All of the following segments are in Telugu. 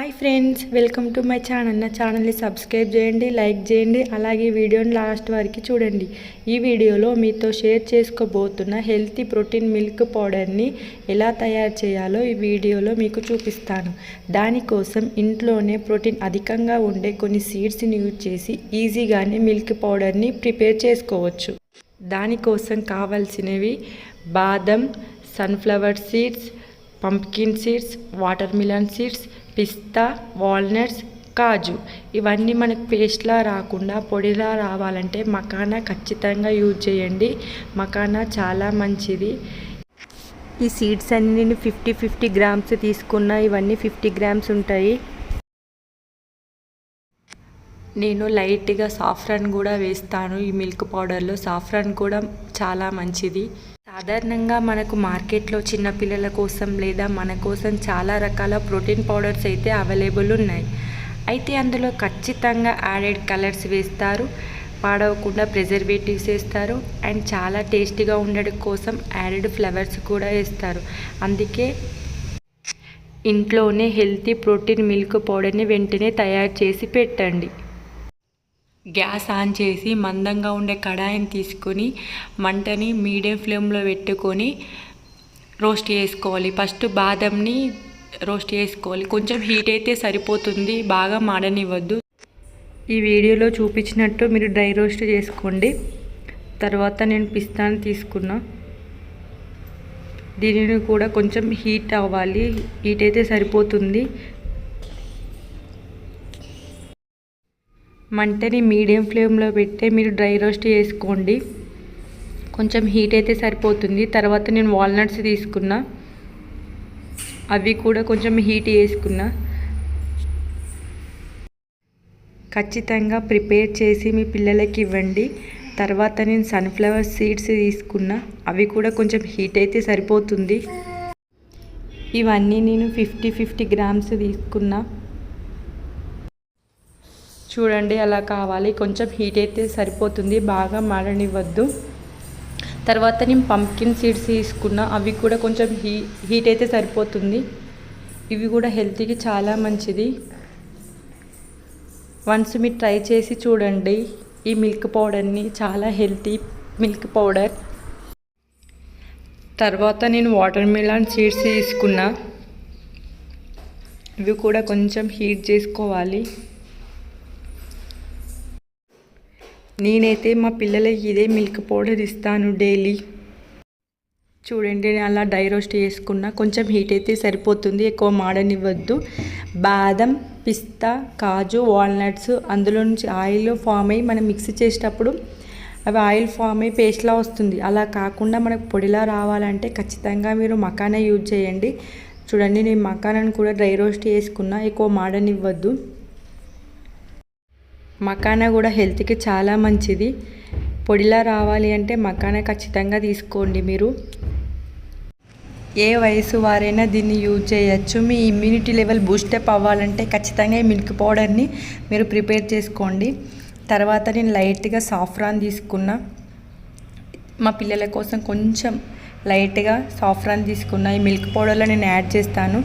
Hi friends welcome to my channel నా ఛానల్ని సబ్స్క్రైబ్ చేయండి లైక్ చేయండి అలాగే వీడియోని లాస్ట్ వరకు చూడండి. ఈ వీడియోలో మీతో షేర్ చేసుకోబోతున్న హెల్తీ ప్రోటీన్ మిల్క్ పౌడర్ని ఎలా తయారు చేయాలో ఈ వీడియోలో మీకు చూపిస్తాను. దానికోసం ఇంట్లోనే ప్రోటీన్ అధికంగా ఉండే కొన్ని సీడ్స్ని యూజ్ చేసి ఈజీగానే మిల్క్ పౌడర్ని ప్రిపేర్ చేసుకోవచ్చు. దానికోసం కావాల్సినవి బాదం sunflower seeds pumpkin seeds watermelon seeds పిస్తా వాల్నట్స్ కాజు. ఇవన్నీ మనకు పేస్ట్లా రాకుండా పొడిలా రావాలంటే మకానా ఖచ్చితంగా యూజ్ చేయండి. మకానా చాలా మంచిది. ఈ సీడ్స్ అన్ని నేను ఫిఫ్టీ ఫిఫ్టీ గ్రామ్స్ తీసుకున్నా ఇవన్నీ ఫిఫ్టీ గ్రామ్స్ ఉంటాయి. నేను లైట్గా సాఫ్రాన్ కూడా వేస్తాను. ఈ మిల్క్ పౌడర్లో సాఫ్రాన్ కూడా చాలా మంచిది. సాధారణంగా మనకు మార్కెట్లో చిన్నపిల్లల కోసం లేదా మన కోసం చాలా రకాల ప్రోటీన్ పౌడర్స్ అయితే అవైలబుల్ ఉన్నాయి. అయితే అందులో ఖచ్చితంగా యాడెడ్ కలర్స్ వేస్తారు పాడవకుండా ప్రిజర్వేటివ్స్ వేస్తారు అండ్ చాలా టేస్టీగా ఉండడం కోసం యాడెడ్ ఫ్లవర్స్ కూడా వేస్తారు. అందుకే ఇంట్లోనే హెల్తీ ప్రోటీన్ మిల్క్ పౌడర్ని వెంటనే తయారు చేసి పెట్టండి. గ్యాస్ ఆన్ చేసి మందంగా ఉండే కడాయిని తీసుకొని మంటని మీడియం ఫ్లేమ్లో పెట్టుకొని రోస్ట్ చేసుకోవాలి. ఫస్ట్ బాదంని రోస్ట్ చేసుకోవాలి. కొంచెం హీట్ అయితే సరిపోతుంది. బాగా మాడనివ్వద్దు. ఈ వీడియోలో చూపించినట్టు మీరు డ్రై రోస్ట్ చేసుకోండి. తర్వాత నేను పిస్తాని తీసుకున్నా. దీనిని కూడా కొంచెం హీట్ అవ్వాలి. హీట్ అయితే సరిపోతుంది. మంటని మీడియం ఫ్లేమ్లో పెట్టే మీరు డ్రై రోస్ట్ చేసుకోండి. కొంచెం హీట్ అయితే సరిపోతుంది. తర్వాత నేను వాల్నట్స్ తీసుకున్నా. అవి కూడా కొంచెం హీట్ చేసుకున్నా. ఖచ్చితంగా ప్రిపేర్ చేసి మీ పిల్లలకి ఇవ్వండి. తర్వాత నేను సన్ఫ్లవర్ సీడ్స్ తీసుకున్నా. అవి కూడా కొంచెం హీట్ అయితే సరిపోతుంది. ఇవన్నీ నేను ఫిఫ్టీ ఫిఫ్టీ గ్రామ్స్ తీసుకున్నా. చూడండి అలా కావాలి. కొంచెం హీట్ అయితే సరిపోతుంది. బాగా మాడనివ్వద్దు తర్వాత నేను పంప్కిన్ సీడ్స్ తీసుకున్నా. అవి కూడా కొంచెం హీ హీట్ అయితే సరిపోతుంది. ఇవి కూడా హెల్త్కి చాలా మంచిది. వన్స్ మీరు ట్రై చేసి చూడండి. ఈ మిల్క్ పౌడర్ని చాలా హెల్తీ మిల్క్ పౌడర్ తర్వాత నేను వాటర్ మిలాన్ సీడ్స్ తీసుకున్నా. ఇవి కూడా కొంచెం హీట్ చేసుకోవాలి. నేనైతే మా పిల్లలకి ఇదే మిల్క్ పౌడర్ ఇస్తాను డైలీ. చూడండి నేను అలా డై రోస్ట్ చేసుకున్నా. కొంచెం హీట్ అయితే సరిపోతుంది ఎక్కువ మాడనివ్వద్దు. బాదం పిస్తా కాజు వాల్నట్స్ అందులో నుంచి ఆయిల్ ఫామ్ అయ్యి మనం మిక్సీ చేసేటప్పుడు అవి ఆయిల్ ఫామ్ అయ్యి పేస్ట్లా వస్తుంది. అలా కాకుండా మనకు పొడిలా రావాలంటే ఖచ్చితంగా మీరు మకానా యూజ్ చేయండి. చూడండి నేను మకానాను కూడా డ్రై రోస్ట్ చేసుకున్నా ఎక్కువ మాడనివ్వద్దు. మకానా కూడా హెల్త్కి చాలా మంచిది. పొడిలా రావాలి అంటే మకానా ఖచ్చితంగా తీసుకోండి మీరు. ఏ వయసు వారైనా దీన్ని యూజ్ చేయొచ్చు. మీ ఇమ్యూనిటీ లెవెల్ బూస్టప్ అవ్వాలంటే ఖచ్చితంగా ఈ మిల్క్ పౌడర్ని మీరు ప్రిపేర్ చేసుకోండి. తర్వాత నేను లైట్గా సాఫ్రాన్ తీసుకున్నా. మా పిల్లల కోసం కొంచెం లైట్గా సాఫ్రాన్ తీసుకున్న. ఈ మిల్క్ పౌడర్లో నేను యాడ్ చేస్తాను.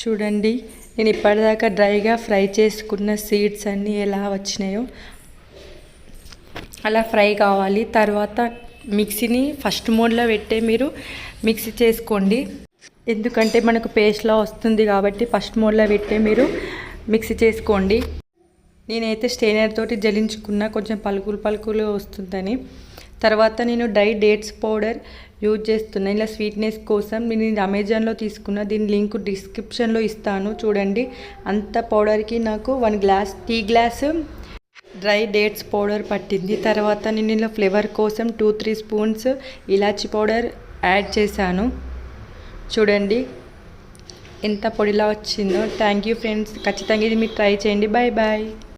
చూడండి. నేను ఇప్పటిదాకా డ్రైగా ఫ్రై చేసుకున్న సీడ్స్ అన్నీ ఎలా వచ్చినాయో. అలా ఫ్రై కావాలి. తర్వాత మిక్సీని ఫస్ట్ మోడ్లో పెట్టే మీరు మిక్సీ చేసుకోండి. ఎందుకంటే మనకు పేస్ట్లా వస్తుంది కాబట్టి ఫస్ట్ మోడ్లో పెట్టే మీరు మిక్సీ చేసుకోండి. నేనైతే స్టెయినర్ తోటి జలించుకున్న కొంచెం పలుకులు పలుకులు వస్తుందని. తర్వాత నేను డ్రై డేట్స్ పౌడర్ యూజ్ చేస్తున్నాను ఇలా స్వీట్నెస్ కోసం నేను ఇది అమెజాన్లో తీసుకున్న. దీని లింక్ డిస్క్రిప్షన్లో ఇస్తాను. చూడండి. అంత పౌడర్కి నాకు one glass tea glass dry dates powder పట్టింది. తర్వాత నేను ఇలా ఫ్లేవర్ కోసం టూ త్రీ స్పూన్స్ ఇలాచి పౌడర్ యాడ్ చేశాను. చూడండి. ఎంత పొడిలా వచ్చిందో. Thank you friends. ఖచ్చితంగా ఇది మీరు ట్రై చేయండి. Bye bye